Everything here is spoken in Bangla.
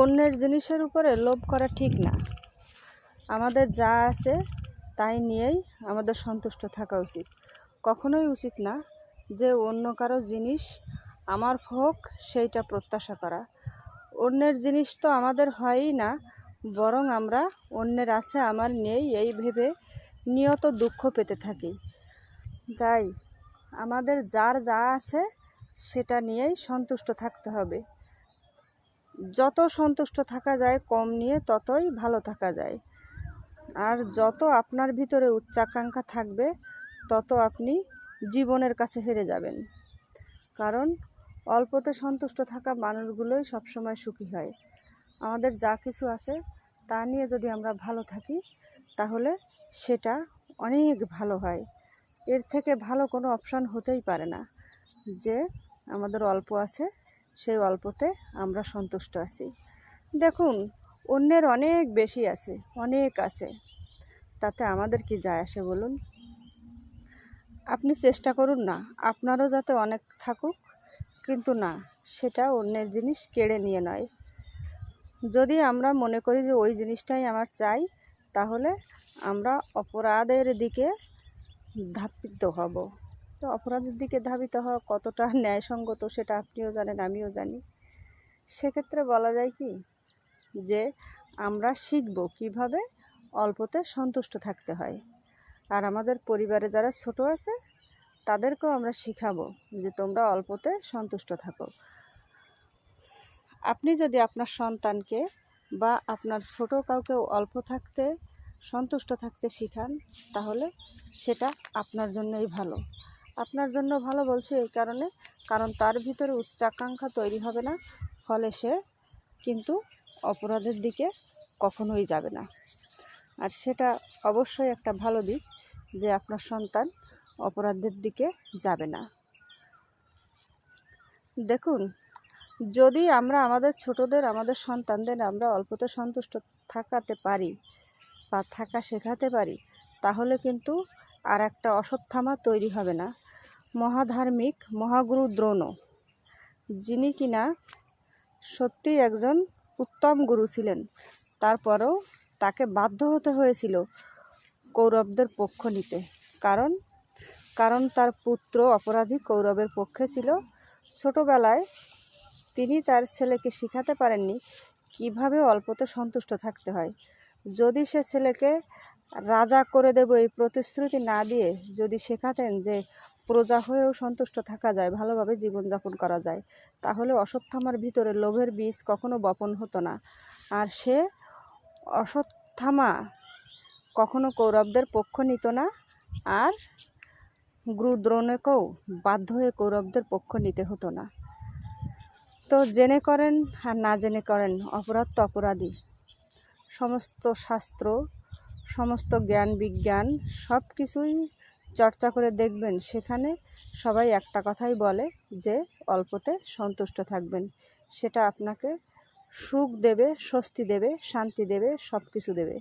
অন্যের জিনিসের উপরে লোভ করা ঠিক না। আমাদের যা আছে তাই নিয়েই আমাদের সন্তুষ্ট থাকা উচিত। কখনোই উচিত না যে অন্য কারও জিনিস আমার হোক, সেইটা প্রত্যাশা করা। অন্যের জিনিস তো আমাদের হয়ই না, বরং আমরা অন্যের আছে, আমার নেই, এই ভেবে নিয়ত দুঃখ পেতে থাকি। তাই আমাদের যার যা আছে, সেটা নিয়েই সন্তুষ্ট থাকতে হবে। যত সন্তুষ্ট থাকা যায়, কম নিয়ে ততই ভালো থাকা যায়। আর যত আপনার ভিতরে উচ্চাকাঙ্ক্ষা থাকবে, তত আপনি জীবনের কাছে হেরে যাবেন। কারণ, অল্পতে সন্তুষ্ট থাকা মানুষগুলোই সবসময় সুখী হয়। আমাদের যা কিছু আছে, তা নিয়ে যদি আমরা ভালো থাকি, তাহলে সেটা অনেক ভালো হয়। এর থেকে ভালো কোনো অপশান হতেই পারে না যে, আমাদের অল্প আছে সেই অল্পতে আমরা সন্তুষ্ট আছি। দেখুন, অন্যের অনেক বেশি আছে, অনেক আছে। তাতে আমাদের কি যায় আসে বলুন? আপনি চেষ্টা করুন না, আপনারও যাতে অনেক থাকুক, কিন্তু না, সেটা অন্যের জিনিস কেড়ে নিয়ে নয়। যদি আমরা মনে করি যে ওই জিনিসটাই আমার চাই, তাহলে আমরা অপরাধের দিকে ধাপিত হব। তো অপরাধের দিকে ধাবিত হওয়া কতটা ন্যায়সঙ্গত সেটা আপনিও জানেন, আমিও জানি। সেক্ষেত্রে বলা যায় কি যে আমরা শিখব কীভাবে অল্পতে সন্তুষ্ট থাকতে হয়। আর আমাদের পরিবারে যারা ছোট আছে, তাদেরকেও আমরা শিখাবো যে তোমরা অল্পতে সন্তুষ্ট থাকো। আপনি যদি আপনার সন্তানকে বা আপনার ছোট কাউকে অল্প থাকতে, সন্তুষ্ট থাকতে শিখান, তাহলে সেটা আপনার জন্যই ভালো। আপনার জন্য ভালো বলছি এই কারণে, কারণ তার ভিতরে উচ্চাকাঙ্ক্ষা তৈরি হবে না, ফলে সে কিন্তু অপরাধের দিকে কখনোই যাবে না। আর সেটা অবশ্যই একটা ভালো দিক যে আপনার সন্তান অপরাধের দিকে যাবে না। দেখুন, যদি আমরা আমাদের ছোটদের, আমাদের সন্তানদের আমরা অল্পতে সন্তুষ্ট থাকাতে পারি বা থাকা শেখাতে পারি, তাহলে কিন্তু আর একটা অসৎ থামা তৈরি হবে না। মহাধার্মিক মহাগুরু দ্রোণ। যিনি কিনা সত্যি একজন উত্তম গুরু ছিলেন। তারপরেও তাকে বাধ্য হতে হয়েছিল কৌরবদের পক্ষ নিতে। কারণ কারণ তার পুত্র অপরাধী কৌরবের পক্ষে ছিল। ছোটোবেলায় তিনি তার ছেলেকে শিখাতে পারেননি কীভাবে অল্পতে সন্তুষ্ট থাকতে হয়। যদি সে ছেলেকে রাজা করে দেব এই প্রতিশ্রুতি না দিয়ে যদি শেখাতেন যে প্রজা হয়েও সন্তুষ্ট থাকা যায়, ভালোভাবে জীবনযাপন করা যায়। তাহলে অশ্বত্থামার ভিতরে লোভের বীজ কখনো বপন হতো না। আর সে অশ্বত্থামা কখনো কৌরবদের পক্ষ নিত না, আর গুরুদ্রোণকেও বাধ্য হয়ে কৌরবদের পক্ষ নিতে হতো না। তো জেনে করেন আর না জেনে করেন অপরাধ তো অপরাধী সমস্ত শাস্ত্র, সমস্ত জ্ঞান বিজ্ঞান সব কিছুই চর্চা করে দেখবেন, সেখানে সবাই একটা কথাই বলে যে অল্পতে সন্তুষ্ট থাকবেন। সেটা আপনাকে সুখ দেবে, স্বস্তি দেবে, শান্তি দেবে সব কিছু দেবে।